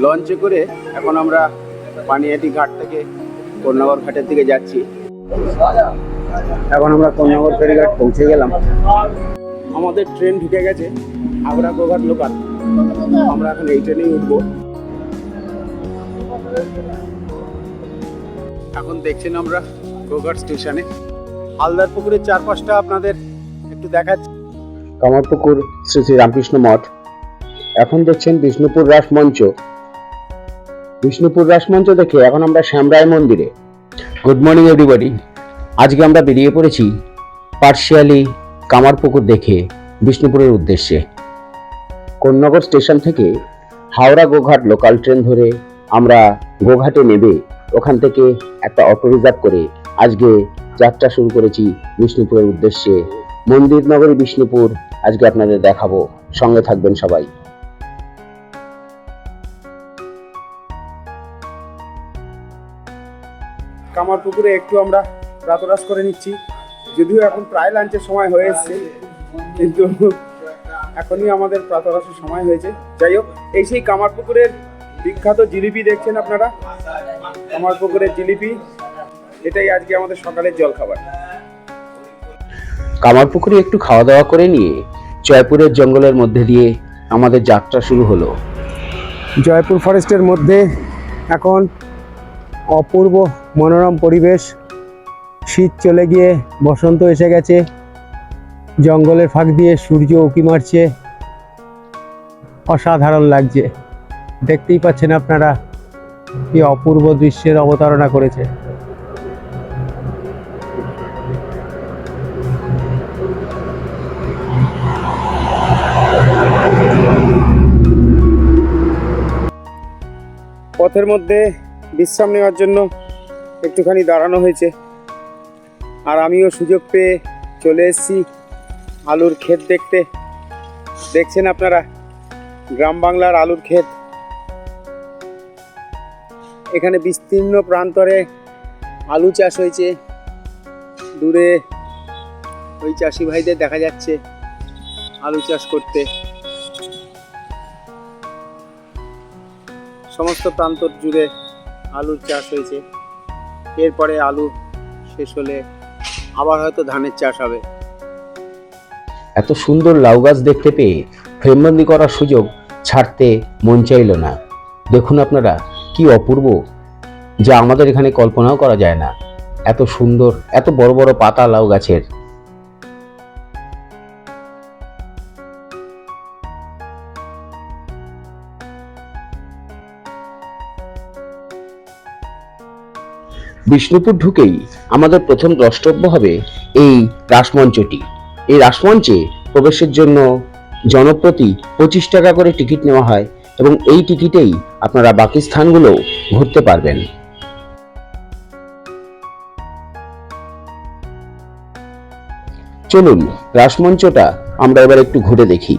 লঞ্চে করে এখন আমরা পানিহাটি ঘাট থেকে কন্যাগর ঘাটের দিকে যাচ্ছি। এখন আমরা কন্যাগর ফেরিঘাট পৌঁছে গেলাম। আমাদের ট্রেন ঢুকে গেছে আগ্রা গোঘাট লোকাল। আমরা এখন এই ট্রেনেই উঠবো। এখন দেখছেন আমরা গোঘাট স্টেশনে। হালদার পুকুরের চারপাশটা আপনাদের একটু দেখাচ্ছি। কামারপুকুর শ্রী শ্রী রামকৃষ্ণ মঠ। এখন দেখছেন বিষ্ণুপুর রাস মঞ্চ বিষ্ণুপুর রাস মঞ্চ দেখে এখন আমরা শ্যামরায় মন্দিরে। গুড মর্নিং এভরিবডি আজকে আমরা বেরিয়ে পড়েছি পার্শিয়ালি কামারপুকুর দেখে বিষ্ণুপুরের উদ্দেশ্যে। কোন্নগর স্টেশন থেকে হাওড়া গোঘাট লোকাল ট্রেন ধরে আমরা গোঘাটে নেবে ওখান থেকে একটা অটো রিজার্ভ করে আজকে যাত্রা শুরু করেছি বিষ্ণুপুরের উদ্দেশ্যে। মন্দির নগরী বিষ্ণুপুর আজকে আপনাদের দেখাবো। সঙ্গে থাকবেন সবাই। কামারপুকুরে একটু আমরা প্রাতরাস করে নিচ্ছি। যদিও এখন প্রায় লাঞ্চের সময় হয়ে এসছে কিন্তু এখনই আমাদের প্রাতরাসের সময় হয়েছে। যাই হোক এই সেই কামারপুকুরের বিখ্যাত জিলিপি দেখছেন আপনারা? কামারপুকুরের জিলিপি এটাই আজকে আমাদের সকালের জলখাবার। কামারপুকুরে একটু খাওয়া দাওয়া করে নিয়ে জয়পুরের জঙ্গলের মধ্যে দিয়ে আমাদের যাত্রা শুরু হলো। জয়পুর ফরেস্টের মধ্যে এখন অপূর্ব মনোরম পরিবেশ। শীত চলে গিয়ে বসন্ত এসে গেছে। জঙ্গলের ফাঁক দিয়ে সূর্য উঁকি মারছে। অসাধারণ লাগছে। দেখতেই পাচ্ছেন আপনারা কি অপূর্ব দৃশ্যের অবতারণা করেছে। পথের মধ্যে বিশ্রাম নেওয়ার জন্য একটুখানি দাঁড়ানো হয়েছে। আর আমিও সুযোগ পেয়ে চলে এসেছি আলুর ক্ষেত দেখতে। দেখছেন আপনারা, গ্রাম বাংলার আলুর ক্ষেত। এখানে বিস্তীর্ণ প্রান্তরে আলু চাষ হয়েছে। দূরে ওই চাষি ভাইদের দেখা যাচ্ছে আলু চাষ করতে। সমস্ত প্রান্তর জুড়ে আলুর চাষ হয়েছে। এরপরে আলু শেষ হলে আবার হয়তো ধানের চাষ হবে। এত সুন্দর লাউ গাছ দেখতে পেয়ে ফ্রেমবন্দি করার সুযোগ ছাড়তে মন চাইল না। দেখুন আপনারা কি অপূর্ব, যা আমাদের এখানে কল্পনাও করা যায় না। এত সুন্দর, এত বড় বড় পাতা লাউ গাছের। বিষ্ণুপুর ঢুকেই আমাদের প্রথম দ্রষ্টব্য হবে এই রাসমঞ্চটি এই রাসমঞ্চে প্রবেশের জন্য জনপ্রতি পঁচিশ টাকা করে টিকিট নেওয়া হয় এবং এই টিকিটেই আপনারা বাকি স্থানগুলো ঘুরতে পারবেন। চলুন রাসমঞ্চটা আমরা এবার একটু ঘুরে দেখি।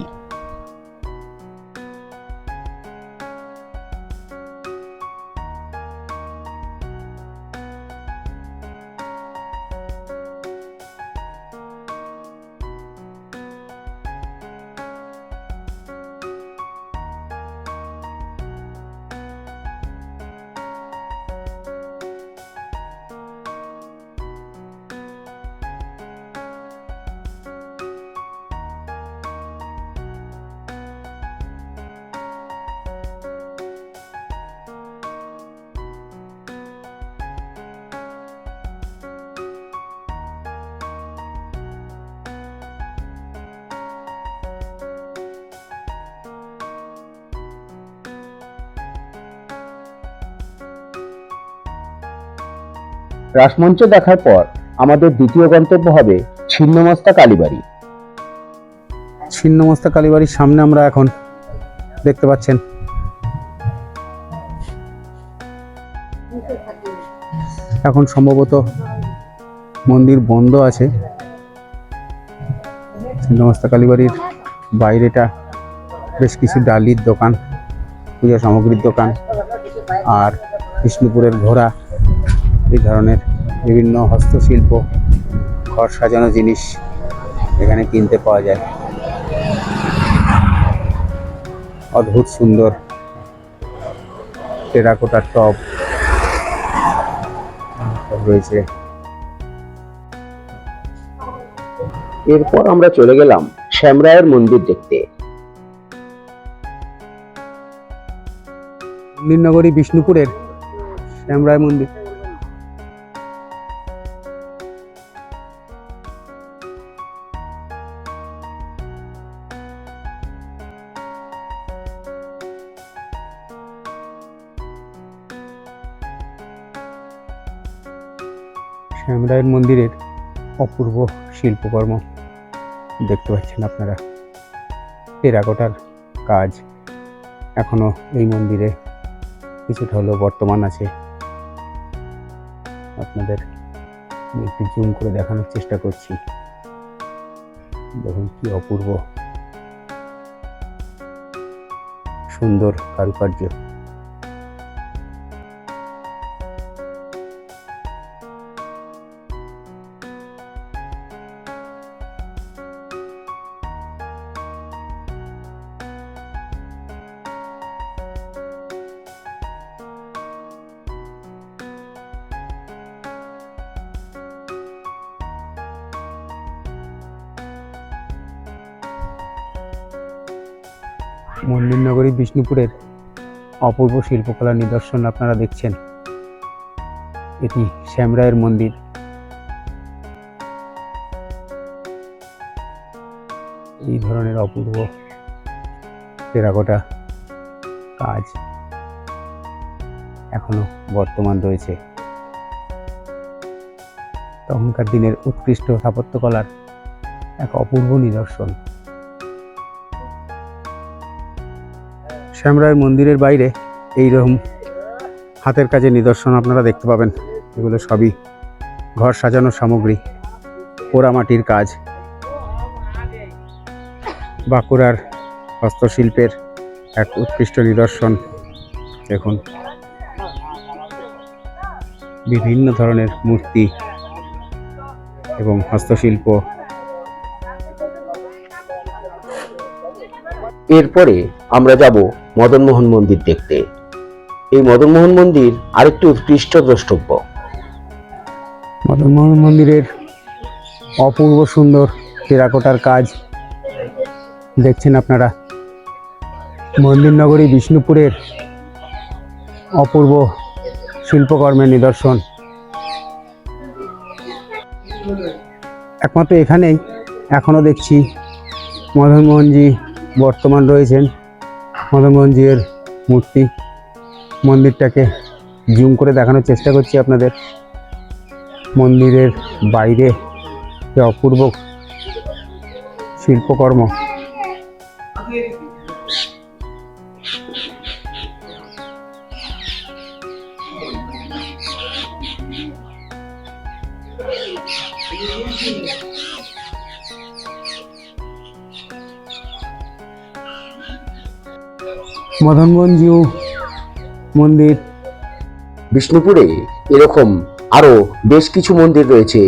রাসমঞ্চ দেখার পর আমাদের দ্বিতীয় গন্তব্য হবে ছিন্নমস্তা কালীবাড়ি। ছিন্নমস্তা কালীবাড়ির সামনে আমরা এখন দেখতে পাচ্ছেন। এখন সম্ভবত মন্দির বন্ধ আছে। ছিন্নমস্তা কালীবাড়ির বাইরেটা বেশ কিছু ডালির দোকান, পূজা সামগ্রীর দোকান আর বিষ্ণুপুরের ঘোড়া এই ধরনের বিভিন্ন হস্তশিল্প ঘর সাজানো জিনিস এখানে কিনতে পাওয়া যায়। অদ্ভুত সুন্দর টেরাকোটার টপ রয়েছে। এরপর আমরা চলে গেলাম শ্যামরায়ের মন্দির দেখতে। মন্দিরনগরী বিষ্ণুপুরের শ্যামরায় মন্দির। শ্যামরায়ের মন্দিরের অপূর্ব শিল্পকর্ম। দেখতে পাচ্ছেন আপনারা, টেরাকোটার কাজ এখনও এই মন্দিরে কিছুটা হলেও বর্তমান আছে। আপনাদের একটু জুম করে দেখানোর চেষ্টা করছি। দেখুন কি অপূর্ব, সুন্দর কারুকার্য। মন্দিরনগরী বিষ্ণুপুরের অপূর্ব শিল্পকলা নিদর্শন আপনারা দেখছেন। এটি শ্যামরায়ের মন্দির। এই ধরনের অপূর্ব টেরাকোটা কাজ এখনও বর্তমান রয়েছে। তখনকার দিনের উৎকৃষ্ট স্থাপত্যকলার এক অপূর্ব নিদর্শন। শ্যামরায় মন্দিরের বাইরে এই রকম হাতের কাজে নিদর্শন আপনারা দেখতে পাবেন। এগুলো সবই ঘর সাজানোর সামগ্রী, পোড়ামাটির কাজ, বাঁকুড়ার হস্তশিল্পের এক উৎকৃষ্ট নিদর্শন। দেখুন, বিভিন্ন ধরনের মূর্তি এবং হস্তশিল্প। এরপরে আমরা যাব মদনমোহন মন্দির দেখতে। এই মদনমোহন মন্দির আরেকটি উৎকৃষ্ট দ্রষ্টব্য মদনমোহন মন্দিরের অপূর্ব সুন্দর টেরাকোটার কাজ দেখছেন আপনারা। মন্দির নগরী বিষ্ণুপুরের অপূর্ব শিল্পকর্মের নিদর্শন। একমাত্র এখানেই এখনও দেখছি মদনমোহনজি বর্তমান রয়েছেন। মদনমোহনজির মূর্তি মন্দিরটাকে জুম করে দেখানোর চেষ্টা করছি আপনাদের। মন্দিরের বাইরে যে অপূর্ব শিল্পকর্ম। মদনমোহনজিউ মন্দির। বিষ্ণুপুরে এরকম আরও বেশ কিছু মন্দির রয়েছে,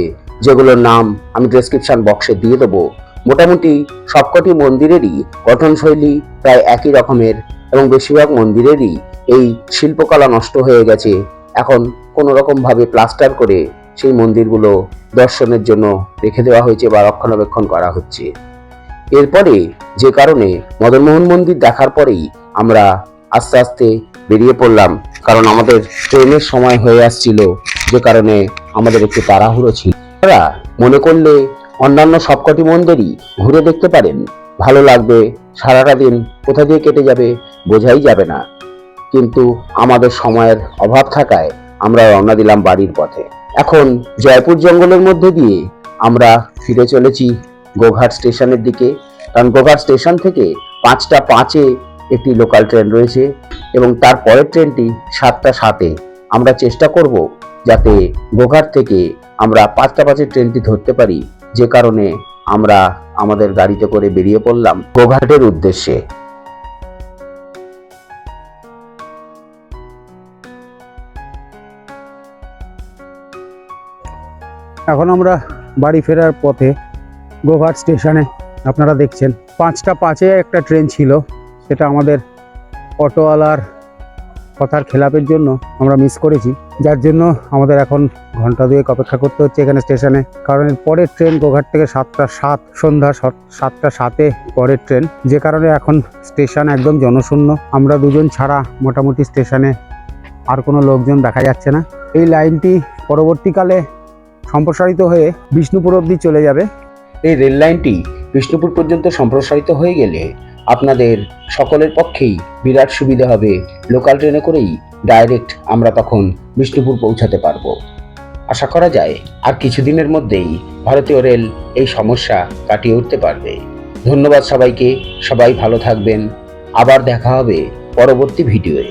যেগুলোর নাম আমি ডেসক্রিপশন বক্সে দিয়ে দেবো। মোটামুটি সবকটি মন্দিরেরই গঠনশৈলী প্রায় একই রকমের এবং বেশিরভাগ মন্দিরেরই এই শিল্পকলা নষ্ট হয়ে গেছে। এখন কোনো রকম ভাবে প্লাস্টার করে সেই মন্দিরগুলো দর্শনের জন্য রেখে দেওয়া হয়েছে বা রক্ষণাবেক্ষণ করা হচ্ছে। এরপরে যে কারণে মদনমোহন মন্দির দেখার পরেই আমরা আস্তে আস্তে বেরিয়ে পড়লাম। কারণ আমাদের ট্রেনের সময় হয়ে আসছিল, যে কারণে আমাদের একটু তাড়াহুড়ো ছিল। আপনারা মনে করলে অন্যান্য সবকটি মন্দিরই ঘুরে দেখতে পারেন। ভালো লাগবে, সারাটা দিন কোথা দিয়ে কেটে যাবে বোঝাই যাবে না। কিন্তু আমাদের সময়ের অভাব থাকায় আমরা রওনা দিলাম বাড়ির পথে। এখন জয়পুর জঙ্গলের মধ্যে দিয়ে আমরা ফিরে চলেছি গোঘাট স্টেশনের দিকে। কারণ গোঘাট স্টেশন থেকে পাঁচটা পাঁচে একটি লোকাল ট্রেন রয়েছে এবং তার পরের ট্রেনটি সাতটা সাতে। আমরা চেষ্টা করব যাতে গোঘাট থেকে আমরা পাঁচটা পাঁচের ট্রেনটি ধরতে পারি। যে কারণে আমরা আমাদের গাড়িতে করে বেরিয়ে পড়লাম গোঘাটের উদ্দেশ্যে। এখন আমরা বাড়ি ফেরার পথে গোঘাট স্টেশনে আপনারা দেখছেন। পাঁচটা পাঁচে একটা ট্রেন ছিল, সেটা আমাদের অটোওয়ালার কথার খেলাপের জন্য আমরা মিস করেছি। যার জন্য আমাদের এখন ঘণ্টা দুয়েক অপেক্ষা করতে হচ্ছে এখানে স্টেশনে। কারণ পরের ট্রেন গোঘাট থেকে সাতটা সাত, সন্ধ্যা সাত- সাতটা সাতে পরের ট্রেন। যে কারণে এখন স্টেশন একদম জনশূন্য। আমরা দুজন ছাড়া মোটামুটি স্টেশনে আর কোনো লোকজন দেখা যাচ্ছে না। এই লাইনটি পরবর্তীকালে সম্প্রসারিত হয়ে বিষ্ণুপুর অবধি চলে যাবে। এই রেল লাইনটি বিষ্ণুপুর পর্যন্ত সম্প্রসারিত হয়ে গেলে আপনাদের সকলের পক্ষেই বিরাট সুবিধা হবে। লোকাল ট্রেনে করেই ডাইরেক্ট আমরা তখন বিষ্ণুপুর পৌঁছাতে পারব। আশা করা যায় আর কিছুদিনের মধ্যেই ভারতীয় রেল এই সমস্যা কাটিয়ে উঠতে পারবে। ধন্যবাদ সবাইকে। সবাই ভালো থাকবেন। আবার দেখা হবে পরবর্তী ভিডিওয়ে।